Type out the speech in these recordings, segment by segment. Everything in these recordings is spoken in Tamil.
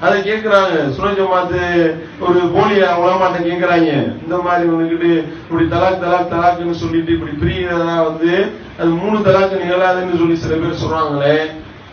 அதை கேட்கிறாங்க. சுன ஒரு போலியா உலமாட்ட கேட்கிறாங்க. இந்த மாதிரி வந்துகிட்டு இப்படி தலாக் தலாக் தலாக்குன்னு சொல்லிட்டு இப்படி பிரியறதா வந்து அது மூணு தலாக்கு நிகழாதுன்னு சொல்லி சில பேர் சொல்றாங்களே.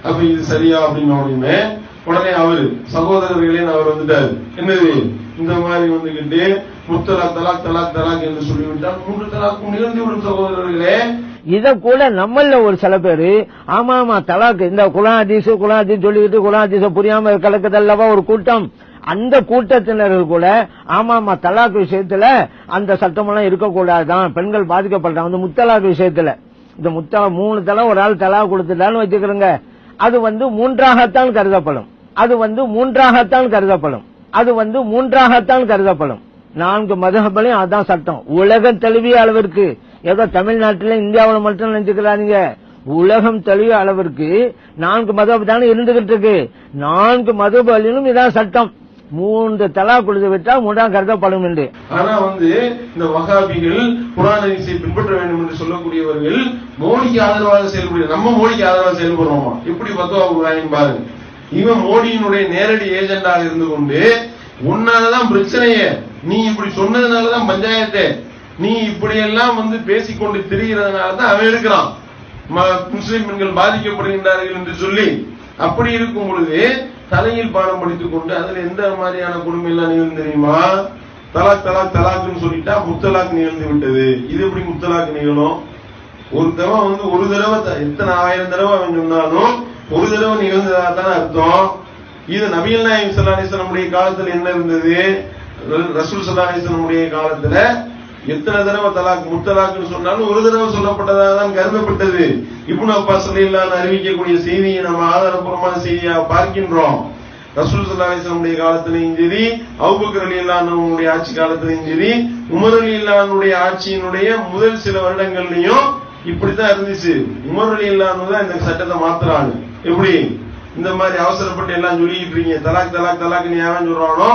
அப்ப இது சரியா அப்படின்னு உடனே உடனே அவரு சகோதரர்களே அவர் வந்துட்டாரு. என்னது? இந்த மாதிரி வந்துகிட்டு முத்தலா தலாக் தலாக் தலாக் என்று சொல்லிவிட்டால் மூன்று தலாக்கும் நிகழ்ந்து விடும் சகோதரர்களே. இத கூட நம்மள ஒரு சில பேரு ஆமா ஆமா தலாக்கு இந்த குலாதீசு குலாதீஸ் சொல்லிக்கிட்டு குலாதீச புரியாம கலக்குதல்லவா ஒரு கூட்டம். அந்த கூட்டத்தினர்கள் கூட ஆமாமா தலாக்கு தலாக் விஷயத்துல அந்த சட்டமெல்லாம் இருக்கக்கூடாதுதான். பெண்கள் பாதிக்கப்படுறாங்க. அந்த முத்தலாக் விஷயத்துல. இந்த முத்தலா மூணு தலை ஒரு ஆள் தலா கொடுத்துட்டான்னு வச்சுக்கிறோங்க. அது வந்து மூன்றாகத்தான் கருதப்படும். அது வந்து மூன்றாகத்தான் கருதப்படும். அது வந்து மூன்றாகத்தான் கருதப்படும். நான்கு மதுகபலையும் அதான் சட்டம். உலகம் தழுவிய அளவிற்கு. ஏதோ தமிழ்நாட்டில் இந்தியாவில் மட்டும் நினைச்சுக்கிறாங்க உலகம் தழுவிய அளவிற்கு நான்கு மதம் தானே இருந்துகிட்டு இருக்கு. நான்கு மதுபலிலும் இதான் சட்டம். மூன்று தலா கொடுத்து விட்டால் மூன்றாம் கருதப்படும் என்று. ஆனா வந்து இந்த வகாபிகள் குரான் பின்பற்ற வேண்டும் என்று சொல்லக்கூடியவர்கள் மோடிக்கு ஆதரவாக செயல்படுகிற நம்ம மோடிக்கு ஆதரவாக செயல்படுறோமா? எப்படி பத்துவா பாருங்க. இவன் மோடியினுடைய நேரடி ஏஜெண்டாக இருந்து கொண்டு உன்னாலதான் பிரச்சனையே. நீ இப்படி சொன்னதுனாலதான் பஞ்சாயத்தை. நீ இப்படி எல்லாம் வந்து பேசிக்கொண்டு திரிகிறதுனால தான் அவன் எடுக்கிறான் ம- முஸ்லிம் பெண்கள் பாதிக்கப்படுகின்றார்கள் என்று சொல்லி அப்படி இருக்கும் பொழுது தலையில் பாடம் படித்துக் கொண்டு அதுல எந்த மாதிரியான கொடுமை எல்லாம் நிகழ்ந்து தெரியுமா? தலாக் தலாக் தலாக்னு சொல்லிட்டா முத்தலாக் நிகழ்ந்து விட்டது. இது எப்படி முத்தலாக் நிகழும்? ஒரு தடவை வந்து ஒரு தடவை த- எத்தனை ஆயிரம் தடவை அவன் சொன்னாலும் ஒரு தடவை நிகழ்ந்ததாக தானே அர்த்தம். இது நபிகள் நாயகம் ஸல்லல்லாஹு காலத்துல என்ன இருந்தது? ரசூல் ஸல்லல்லாஹு அலைஹி காலத்துல எத்தனை தடவை தலாக் முத்தலாக்குன்னு சொன்னாலும் ஒரு தடவை சொல்லப்பட்டதாக தான் கருதப்பட்டது இப்னு அப்பாஸ் ரலியல்லாஹு அறிவிக்கக்கூடிய செய்தியை நம்ம ஆதாரபூர்வமான செய்தியா பார்க்கின்றோம். ரசூல் சல்லாஹிஸ்லாமுடைய காலத்திலையும் சரி அவுபக்கர் அலி அன்ஹுடைய ஆட்சி காலத்திலையும் சரி உமர் அலி அன்ஹுடைய ஆட்சியினுடைய முதல் சில வருடங்கள்லயும் இப்படித்தான் இருந்துச்சு. உமர் அலி அன்ஹு தான் இந்த சட்டத்தை மாத்துறாங்க. எப்படி? இந்த மாதிரி அவசரப்பட்டு எல்லாம் சொல்லிட்டு இருக்கீங்க. தலாக் தலாக் தலாக்னு நீ சொல்றானோ?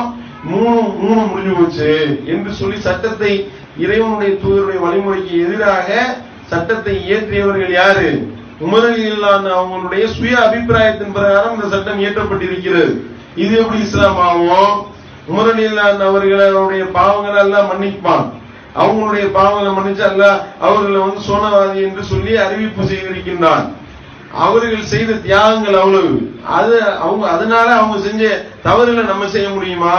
மூணு மூணு முடிஞ்சு போச்சு என்று சொல்லி சட்டத்தை இறைவனுடைய தூதருடைய வழிமுறைக்கு எதிராக சட்டத்தை இயற்றியவர்கள் யாரு? உமரலி அவங்களுடைய சுய அபிப்பிராயத்தின் பிரகாரம் இந்த சட்டம் இயற்றப்பட்டிருக்கிறது. இது எப்படி இஸ்லாம் ஆகும்? உமரலி அவர்களுடைய பாவங்களை எல்லாம் மன்னிப்பான். அவங்களுடைய பாவங்களை மன்னிச்சு அல்ல அவர்களை வந்து சோனவாதி என்று சொல்லி அறிவிப்பு செய்திருக்கின்றான். அவர்கள் செய்த தியாகங்கள் அவ்வளவு. அது அவங்க அதனால அவங்க செஞ்ச தவறுகளை நம்ம செய்ய முடியுமா?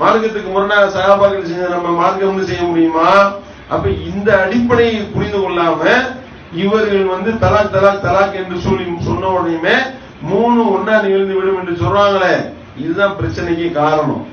மார்க்கத்துக்கு முரணாக சகாபாக்கள் செஞ்ச நம்ம மார்க்கம்னு செய்ய முடியுமா? அப்ப இந்த அடிப்படையை புரிந்து கொள்ளாம இவர்கள் வந்து தலாக் தலாக் தலாக் என்று சொல்லி சொன்ன உடனே மூணு ஒன்னா நிகழ்ந்து விடும் என்று சொல்றாங்களே. இதுதான் பிரச்சனைக்கு காரணம்.